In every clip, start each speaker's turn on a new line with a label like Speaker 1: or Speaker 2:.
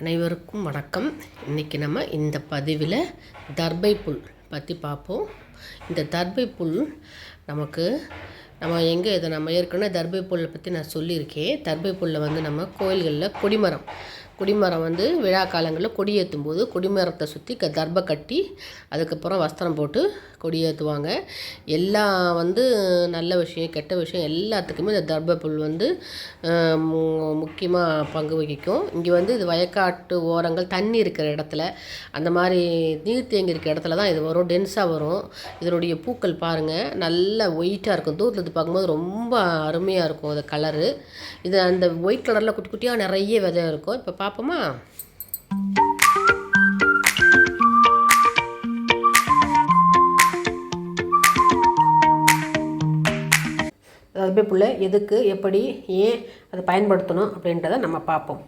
Speaker 1: அனைவருக்கும் வணக்கம். இன்றைக்கி நம்ம இந்த பதிவில் தர்பை புல் பற்றி பார்ப்போம். இந்த தர்பை புல் நமக்கு நம்ம எங்கே இதை நம்ம ஏற்கனவே தர்பை புல்லை பற்றி நான் சொல்லியிருக்கேன். தர்பை புல்லை வந்து நம்ம கோயில்களில் கொடிமரம் கொடிமரம் வந்து விழா காலங்களில் கொடி ஏற்றும் போது கொடிமரத்தை சுற்றி க தர்ப கட்டி அதுக்கப்புறம் வஸ்திரம் போட்டு கொடி ஏற்றுவாங்க எல்லா வந்து நல்ல விஷயம் கெட்ட விஷயம் எல்லாத்துக்குமே இந்த தர்ப புல் வந்து முக்கியமாக பங்கு வகிக்கும். இங்கே வந்து இது வயக்காட்டு ஓரங்கள் தண்ணி இருக்கிற இடத்துல அந்த மாதிரி நீர் தேங்கி இருக்கிற இடத்துல தான் இது வரும். டென்ஸாக வரும். இதனுடைய பூக்கள் பாருங்கள் நல்லா ஒயிட்டாக இருக்கும். தூரத்தில் இருந்து பார்க்கும்போது ரொம்ப அருமையாக இருக்கும். அது கலரு இது அந்த ஒயிட் கலரில் குட்டி குட்டியாக நிறைய விதை இருக்கும். இப்போ பார்ப்போமா தர்பைப்புல்லை எதுக்கு எப்படி ஏன் அதை பயன்படுத்தணும் அப்படின்றத நம்ம பார்ப்போம்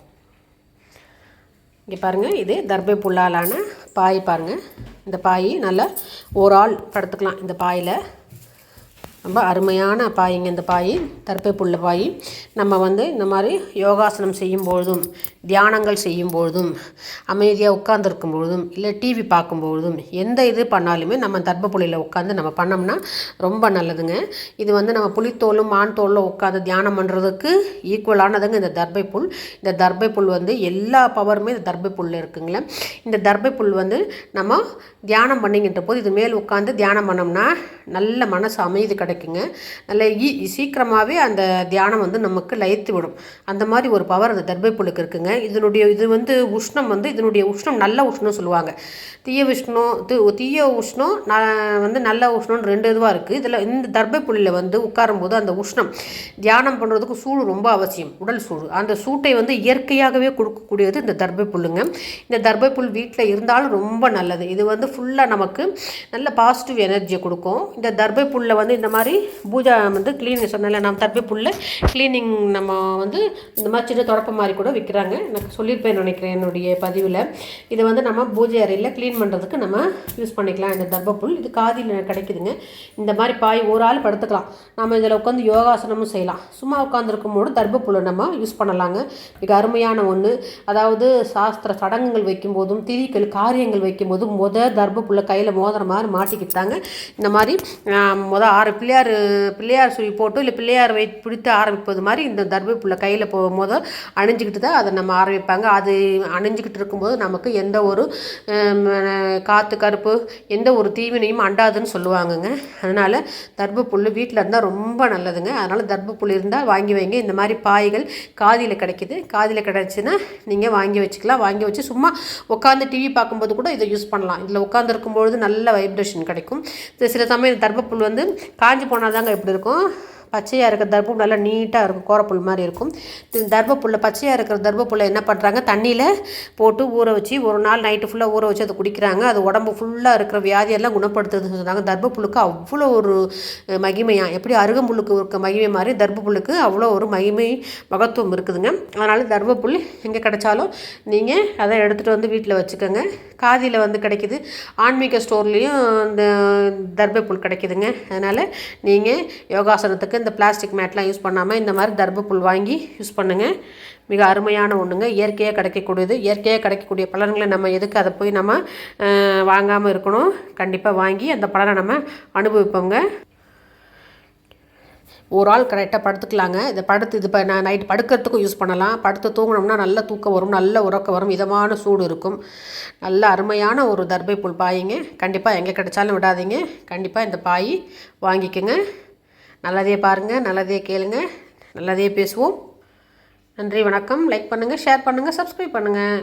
Speaker 1: இங்கே பாருங்கள் இது தர்பை புல்லாலான பாய் பாருங்கள் இந்த பாய் நல்லா ஒரு ஆள் படுத்துக்கலாம். இந்த பாயில் ரொம்ப அருமையான பாய்ங்க இந்த பாய் தர்பை புல்ல பாய். நம்ம வந்து இந்த மாதிரி யோகாசனம் செய்யும்பொழுதும் தியானங்கள் செய்யும்பொழுதும் அமைதியாக உட்காந்துருக்கும் பொழுதும் இல்லை டிவி பார்க்கும்பொழுதும் எந்த இது பண்ணாலுமே நம்ம தர்ப புள்ளியில் உட்காந்து நம்ம பண்ணோம்னா ரொம்ப நல்லதுங்க. இது வந்து நம்ம புலித்தோலும் மான் தோலும் உட்காந்து தியானம் பண்ணுறதுக்கு ஈக்குவலானதுங்க இந்த தர்பை புல். இந்த தர்பை புல் வந்து எல்லா பவருமே இந்த தர்பை புல்லில் இருக்குங்களே இந்த தர்பை புல் வந்து நம்ம தியானம் பண்ணிக்கின்ற போது இது மேல் உட்காந்து தியானம் பண்ணோம்னா நல்ல மனசு அமைதி கிடைக்குங்க. நல்ல ஈ சீக்கிரமாகவே அந்த தியானம் வந்து நமக்கு லயித்து விடும். அந்த மாதிரி ஒரு பவர் அந்த தர்பை புல்லுக்கு இருக்குங்க. இதனுடைய இது வந்து உஷ்ணம் வந்து இதனுடைய உஷ்ணம் நல்ல உஷ்ணம் சொல்லுவாங்க. தீய உஷ்ணம் தீய உஷ்ணம் வந்து நல்ல உஷ்ணம்னு ரெண்டு இதுவாக இருக்குது இதில் இந்த தர்பை புள்ளியில் வந்து உட்காரும்போது அந்த உஷ்ணம் தியானம் பண்ணுறதுக்கு சூடு ரொம்ப அவசியம் உடல் சூடு. அந்த சூட்டை வந்து இயற்கையாகவே கொடுக்கக்கூடியது இந்த தர்பை புல்லுங்க இந்த தர்பை புல் வீட்டில் இருந்தாலும் ரொம்ப நல்லது. இது வந்து ஃபுல்லாக நமக்கு நல்ல பாசிட்டிவ் எனர்ஜியை கொடுக்கும். இந்த தர்பை புல்லை வந்து இந்த மாதிரி பூஜா வந்து க்ளீனிங் சொன்னால நம்ம தர்பை க்ளீனிங் நம்ம வந்து இந்த மாதிரி சின்ன தொடப்ப மாதிரி கூட விற்கிறாங்க எனக்கு சொல்லியிருப்பேன் நினைக்கிறேன் என்னுடைய பதிவில். இதை வந்து நம்ம பூஜை அறையில் க்ளீன் பண்ணுறதுக்கு நம்ம யூஸ் பண்ணிக்கலாம். இந்த தர்பப்புல் இது காதில் கிடைக்குதுங்க. இந்த மாதிரி பாய் ஒரு ஆள் படுத்துக்கலாம். நம்ம இதில் உட்காந்து யோகாசனமும் செய்யலாம். சும்மா உட்காந்துருக்கும் போது தர்பை நம்ம யூஸ் பண்ணலாங்க. மிக அருமையான ஒன்று அதாவது சாஸ்திர சடங்குகள் வைக்கும்போதும் திதிகள் காரியங்கள் வைக்கும்போதும் முத தர்ப கையில் மோதிர மாதிரி மாட்டிக்கிட்டாங்க. இந்த மாதிரி முத ஆறு பிள்ளையார் பிள்ளையார் சுழி போட்டு இல்லை பிள்ளையார் வை பிடித்து ஆரம்பிப்பது மாதிரி இந்த தர்பை கையில் போகும்போது அணிஞ்சிக்கிட்டு தான் அதை நம்ம ஆரம்பிப்பாங்க. அது அணிஞ்சிக்கிட்டு இருக்கும்போது நமக்கு எந்த ஒரு காற்று கருப்பு எந்த ஒரு தீவினையும் அண்டாதுன்னு சொல்லுவாங்கங்க. அதனால் தர்பு புல் வீட்டில் இருந்தால் ரொம்ப நல்லதுங்க. அதனால் தர்பு புல் இருந்தால் வாங்கி வைங்க. இந்த மாதிரி பாய்கள் காதியில் கிடைக்கிது. காதில் கிடச்சின்னா நீங்கள் வாங்கி வச்சுக்கலாம். வாங்கி வச்சு சும்மா உட்காந்து டிவி பார்க்கும்போது கூட இதை யூஸ் பண்ணலாம். இதில் உட்காந்துருக்கும்பொழுது நல்ல வைப்ரேஷன் கிடைக்கும். சில சமயம் தர்பப்புல் வந்து காஞ்சி போனால் தாங்க எப்படி இருக்கும். பச்சையாக இருக்கிற தர்பம் நல்லா நீட்டாக இருக்கும் கோரப்புல் மாதிரி இருக்கும். தர்பப்புல்ல பச்சையாக இருக்கிற தர்பப்புல்லை என்ன பண்ணுறாங்க தண்ணியில் போட்டு ஊற வச்சு ஒரு நாள் நைட்டு ஃபுல்லாக ஊற வச்சு அதை குடிக்கிறாங்க. அது உடம்பு ஃபுல்லாக இருக்கிற வியாதியெல்லாம் குணப்படுத்துறதுன்னு சொன்னாங்க தர்பப்புல்லுக்கு அவ்வளோ ஒரு மகிமையாக எப்படி அருகம்புல்லுக்கு இருக்க மகிமை மாதிரி தர்பப்புல்லுக்கு அவ்வளோ ஒரு மகிமை மகத்துவம் இருக்குதுங்க. அதனால் தர்பப்புல் எங்கே கிடைச்சாலும் நீங்கள் அதை எடுத்துகிட்டு வந்து வீட்டில் வச்சுக்கோங்க. காதியில் வந்து கிடைக்கிது. ஆன்மீக ஸ்டோர்லேயும் இந்த தர்பப்புல் கிடைக்குதுங்க. அதனால் நீங்கள் யோகாசனத்துக்கு இந்த பிளாஸ்டிக் மேட்லாம் யூஸ் பண்ணாமல் இந்த மாதிரி தர்பப்புல் வாங்கி யூஸ் பண்ணுங்கள் மிக அருமையான ஒன்றுங்க இயற்கையாக கிடைக்கக்கூடியது. இயற்கையாக கிடைக்கக்கூடிய பலன்களை நம்ம எதுக்கு அதை போய் நம்ம வாங்காமல் இருக்கணும்? கண்டிப்பாக வாங்கி அந்த பலனை நம்ம அனுபவிப்போங்க. ஒரு ஆள் கரெக்டாக படுத்துக்கலாங்க. இதை படுத்து இது இப்போ நான் நைட் படுக்கிறதுக்கும் யூஸ் பண்ணலாம். படுத்து தூங்கினோம்னா நல்ல தூக்கம் வரும் நல்ல உறக்கம் வரும் இதமான சூடு இருக்கும். நல்ல அருமையான ஒரு தர்பை புல் பாயிங்க. கண்டிப்பாக எங்கே கிடைச்சாலும் விடாதீங்க. கண்டிப்பாக இந்த பாய் வாங்கிக்கோங்க. நல்லதே பாருங்கள் நல்லதே கேளுங்க நல்லதே பேசுவோம். நன்றி வணக்கம். லைக் பண்ணுங்கள் ஷேர் பண்ணுங்கள் சப்ஸ்கிரைப் பண்ணுங்கள்